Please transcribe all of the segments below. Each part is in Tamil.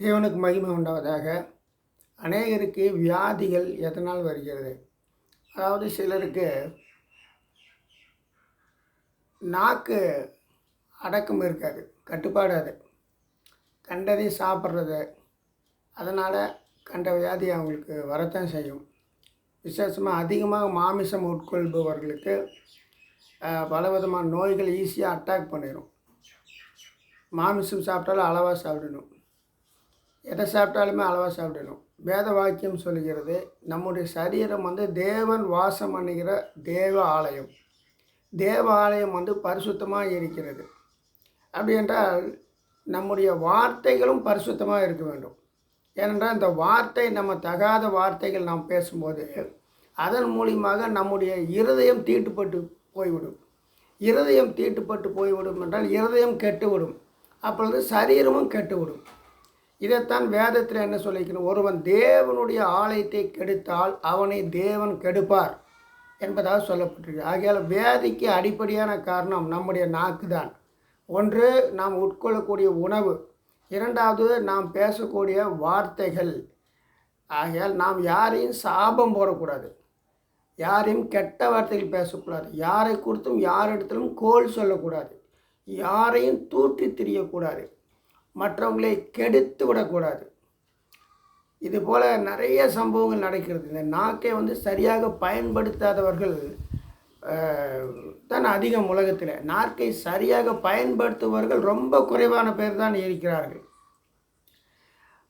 தேவனுக்கு மகிமை உண்டாவதாக. அநேகருக்கு வியாதிகள் எதனால் வருகிறது? அதாவது சிலருக்கு நாக்கு அடக்கம் இருக்காது கட்டுப்பாடு அது. கண்டதை சாப்பிட்றது அதனால் கண்ட வியாதி அவங்களுக்கு வரத்தான் செய்யும். விசேஷமாக அதிகமாக மாமிசம் உட்கொள்பவர்களுக்கு பலவிதமான நோய்கள் ஈஸியாக அட்டாக் பண்ணிடும் மாமிசம் சாப்பிட்டாலும் அளவாக சாப்பிடணும். எதை சாப்பிட்டாலுமே அளவாக சாப்பிடணும். வேத வாக்கியம் சொல்கிறது நம்முடைய சரீரம் வந்து தேவன் வாசம் பண்ணுகிற தேவ ஆலயம். தேவ ஆலயம் வந்து பரிசுத்தமாக இருக்கிறது. அப்படி என்றால் நம்முடைய வார்த்தைகளும் பரிசுத்தமாக இருக்க வேண்டும். ஏனென்றால் இந்த வார்த்தை நம்ம தகாத வார்த்தைகள் நாம் பேசும்போது அதன் மூலியமாக நம்முடைய இருதயம் தீட்டுப்பட்டு போய்விடும். இருதயம் தீட்டுப்பட்டு போய்விடும் என்றால் இருதயம் கெட்டுவிடும். அப்பொழுது சரீரமும் கெட்டுவிடும். இதைத்தான் வேதத்தில் என்ன சொல்லிக்கணும் ஒருவன் தேவனுடைய ஆலயத்தை கெடுத்தால் அவனை தேவன் கெடுப்பார் என்பதாக சொல்லப்பட்டிருக்கு. ஆகையால் வேதிக்கு அடிப்படையான காரணம் நம்முடைய நாக்கு தான் ஒன்று நாம் உட்கொள்ளக்கூடிய உணவு. இரண்டாவது நாம் பேசக்கூடிய வார்த்தைகள். ஆகையால் நாம் யாரையும் சாபம் போடக்கூடாது. யாரையும் கெட்ட வார்த்தைகள் பேசக்கூடாது. யாரை குறித்தும் யாரிடத்திலும் கோல் சொல்லக்கூடாது. யாரையும் தூற்றி திரியக்கூடாது. மற்றவங்களை கெடுத்து விடக்கூடாது. இது போல் நிறைய சம்பவங்கள் நடக்கிறது. இந்த நாக்கை வந்து சரியாக பயன்படுத்தாதவர்கள் தான் அதிகம் உலகத்தில். நாக்கை சரியாக பயன்படுத்துபவர்கள் ரொம்ப குறைவான பேர் தான் இருக்கிறார்கள்.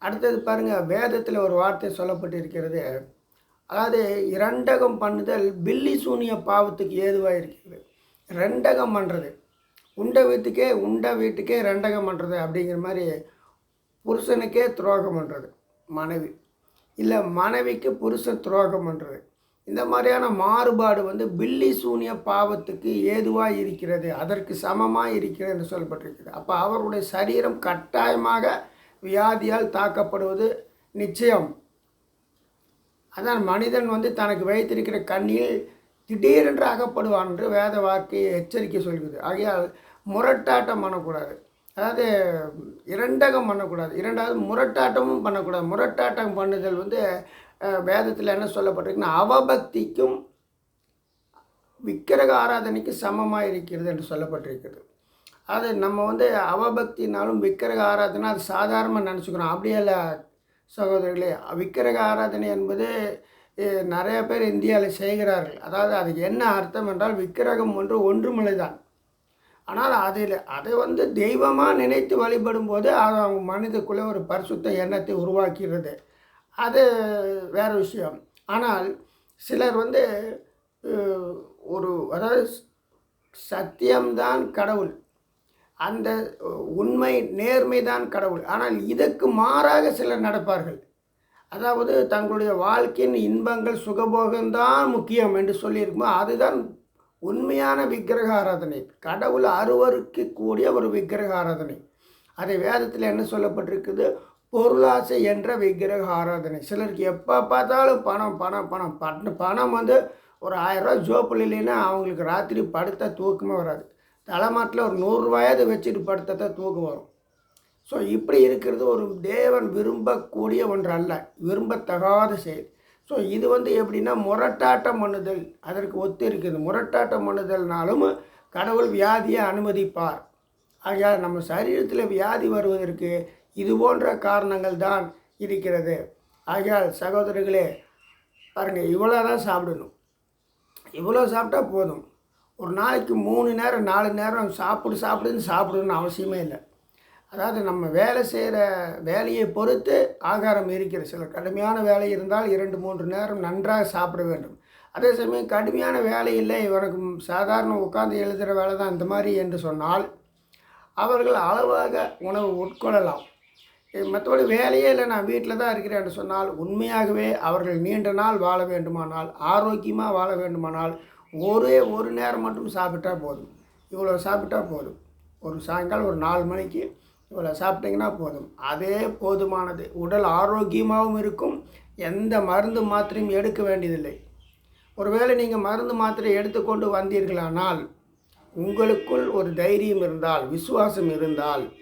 அடுத்தது பாருங்கள் வேதத்தில் ஒரு வார்த்தை சொல்லப்பட்டிருக்கிறது. அதாவது இரண்டகம் பண்ணுதல் பில்லி சூனிய பாவத்துக்கு ஏதுவாக இருக்கிறது. ரெண்டகம் பண்ணுறது உண்ட வீட்டுக்கே உண்ட வீட்டுக்கே ரெண்டகம் பண்ணுறது அப்படிங்கிற மாதிரி புருஷனுக்கே துரோகம் பண்ணுறது மனைவி. இல்லை மனைவிக்கு புருஷன் துரோகம் பண்ணுறது இந்த மாதிரியான மாறுபாடு வந்து பில்லி சூனிய பாவத்துக்கு ஏதுவாக இருக்கிறது அதற்கு சமமாக இருக்கிறது என்று சொல்லப்பட்டிருக்கிறது அப்போ அவருடைய சரீரம் கட்டாயமாக வியாதியால் தாக்கப்படுவது நிச்சயம். அதான் மனிதன் வந்து தனக்கு வைத்திருக்கிற கண்ணில் திடீரென்று அகப்படுவான் என்று வேத வார்த்தையை எச்சரிக்கை சொல்கிறது. ஆகையால் முரட்டாட்டம் பண்ணக்கூடாது. அதாவது இரண்டகம் பண்ணக்கூடாது. இரண்டாவது முரட்டாட்டமும் பண்ணக்கூடாது. முரட்டாட்டம் பண்ணுதல் வந்து வேதத்தில் என்ன சொல்லப்பட்டிருக்குன்னா அவபக்திக்கும் விக்கிரக ஆராதனைக்கு சமமாக இருக்கிறது என்று சொல்லப்பட்டிருக்கிறது. அது நம்ம வந்து அவபக்தினாலும் விக்கிரக ஆராதனை அது சாதாரணமாக நினச்சிக்கிறோம். அப்படியே இல்லை சகோதரர்களே விக்கிரக ஆராதனை என்பது நிறைய பேர் இந்தியாவில் செய்கிறார்கள். அதாவது அதுக்கு என்ன அர்த்தம் என்றால் விக்கிரகம் ஒன்று ஒன்றுமில்லை தான் ஆனால் அதில் அதை வந்து தெய்வமாக நினைத்து வழிபடும் போது அது அவங்க மனிதக்குள்ளே ஒரு பரிசுத்த எண்ணத்தை உருவாக்கிறது அது வேறு விஷயம். ஆனால் சிலர் வந்து ஒரு அதாவது சத்தியம்தான் கடவுள். அந்த உண்மை நேர்மைதான் கடவுள். ஆனால் இதற்கு மாறாக சிலர் நடப்பார்கள். அதாவது தங்களுடைய வாழ்க்கையின் இன்பங்கள் சுகபோகம்தான் முக்கியம் என்று சொல்லியிருக்குமோ அதுதான் உண்மையான விக்கிரக ஆராதனை கடவுள் அருவருக்கு கூடிய ஒரு விக்கிரக ஆராதனை அதை வேதத்தில் என்ன சொல்லப்பட்டிருக்குது? பொருளாசை என்ற விக்கிரக ஆராதனை சிலருக்கு எப்போ பார்த்தாலும் பணம் பணம் பணம். பணம் பணம் வந்து ஒரு ஆயிரரூவா ஜோப்பில் இல்லைன்னா அவங்களுக்கு ராத்திரி படுத்த தூக்கமே வராது. தலைமாட்டில் ஒரு நூறுரூவாயாவது வச்சுட்டு படுத்தா தான் தூக்கம் வரும். ஸோ இப்படி இருக்கிறது ஒரு தேவன் விரும்பக்கூடிய ஒன்று அல்ல விரும்பத்தகாத செயல். ஸோ இது வந்து எப்படின்னா முரட்டாட்டம் பண்ணுதல். அதற்கு ஒத்து இருக்குது முரட்டாட்டம் பண்ணுதல்னாலும் கடவுள் வியாதியை அனுமதிப்பார். ஆகையால் நம்ம சரீரத்தில் வியாதி வருவதற்கு இது போன்ற காரணங்கள் தான் இருக்கிறது. ஆகையால் சகோதரர்களே பாருங்கள் இவ்வளோ தான் சாப்பிடணும். இவ்வளோ சாப்பிட்டா போதும். ஒரு நாளைக்கு மூணு நேரம் நாலு நேரம் சாப்பிடு சாப்பிடுன்னு சாப்பிடணும்னு அவசியமே இல்லை. அதாவது நம்ம வேலை செய்கிற வேலையை பொறுத்து ஆகாரம் இருக்கிற சில கடுமையான வேலை இருந்தால் இரண்டு மூன்று நேரம் நன்றாக சாப்பிட வேண்டும். அதே சமயம் கடுமையான வேலை இல்லை இவனுக்கு சாதாரண உட்காந்து எழுதுகிற வேலை தான் இந்த மாதிரி என்று சொன்னால் அவர்கள் அளவாக உணவு உட்கொள்ளலாம். மற்றபடி வேலையே இல்லை நான் வீட்டில் தான் இருக்கிறேன் என்று சொன்னால் உண்மையாகவே அவர்கள் நீண்ட நாள் வாழ வேண்டுமானால் ஆரோக்கியமாக வாழ வேண்டுமானால் ஒரே ஒரு நேரம் மட்டும் சாப்பிட்டா போதும். இவ்வளோ சாப்பிட்டா போதும். ஒரு சாயங்காலம் ஒரு நாலு மணிக்கு இவ்வளோ சாப்பிட்டிங்கன்னா போதும். அதே போதுமானது. உடல் ஆரோக்கியமாகவும் இருக்கும். எந்த மருந்து மாத்திரையும் எடுக்க வேண்டியதில்லை. ஒருவேளை நீங்கள் மருந்து மாத்திரை எடுத்துக்கொண்டு வந்தீர்களானால் உங்களுக்குள் ஒரு தைரியம் இருந்தால் விசுவாசம் இருந்தால்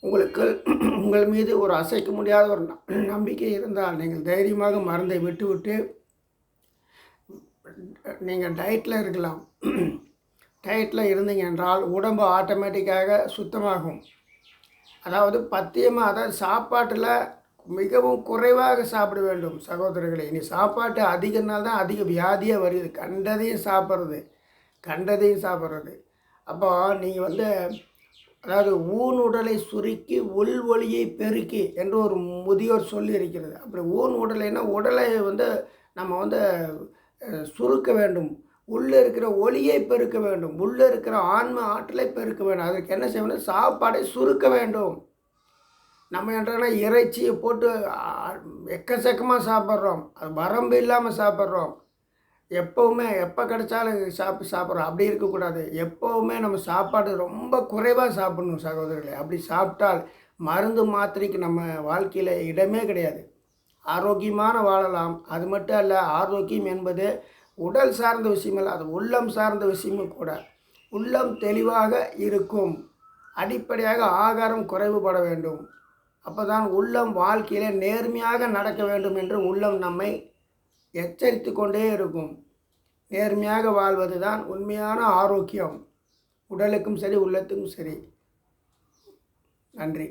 உங்களுக்கு உங்கள் மீது ஒரு அசைக்க முடியாத ஒரு ந- நம்பிக்கை இருந்தால் நீங்கள் தைரியமாக மருந்தை விட்டுவிட்டு நீங்கள் டயட்டில் இருக்கலாம். டயட்டில் இருந்தீங்க என்றால் உடம்பு ஆட்டோமேட்டிக்காக சுத்தமாகும். அதாவது பத்தியமாக அதாவது சாப்பாட்டில் மிகவும் குறைவாக சாப்பிட வேண்டும் சகோதரர்களே. இனி சாப்பாட்டு அதிக தான் அதிக வியாதியாக வருது. கண்டதையும் சாப்பிட்றது. கண்டதையும் சாப்பிட்றது. அப்போ நீங்கள் வந்து அதாவது ஊன் உடலை சுருக்கி உள் ஒளியை பெருக்கி என்று ஒரு முதியோர் சொல்லி இருக்கிறது. அப்படி ஊன் உடலைன்னா உடலை வந்து நம்ம வந்து சுருக்க வேண்டும். உள்ளே இருக்கிற ஒளியை பெருக்க வேண்டும். உள்ளே இருக்கிற ஆன்ம ஆற்றலை பெருக்க வேண்டும். அதற்கு என்ன செய்யணும் சாப்பாடை சுருக்க வேண்டும். நம்ம என்றனா இறைச்சியை போட்டு எக்கச்சக்கமாக சாப்பிட்றோம். அது வரம்பு இல்லாமல் சாப்பிட்றோம். எப்போவுமே எப்போ கிடைச்சாலும் சாப்பிட்டு சாப்பிட்றோம். அப்படி இருக்கக்கூடாது. எப்போவுமே நம்ம சாப்பாடு ரொம்ப குறைவாக சாப்பிடணும் சகோதரர்களே. அப்படி சாப்பிட்டால் மருந்து மாத்திரைக்கு நம்ம வாழ்க்கையில் இடமே கிடையாது. ஆரோக்கியமான வாழலாம். அது மட்டும் அல்ல ஆரோக்கியம் என்பது உடல் சார்ந்த விஷயம் அது உள்ளம் சார்ந்த விஷயமும் கூட. உள்ளம் தெளிவாக இருக்கும். அடிப்படையாக ஆகாரம் குறைவுபட வேண்டும். அப்போதான் உள்ளம் வாழ்க்கையில் நேர்மையாக நடக்க வேண்டும் என்று உள்ளம் நம்மை எச்சரித்து கொண்டே இருக்கும். நேர்மையாக வாழ்வது தான் உண்மையான ஆரோக்கியம். உடலுக்கும் சரி உள்ளத்துக்கும் சரி. நன்றி.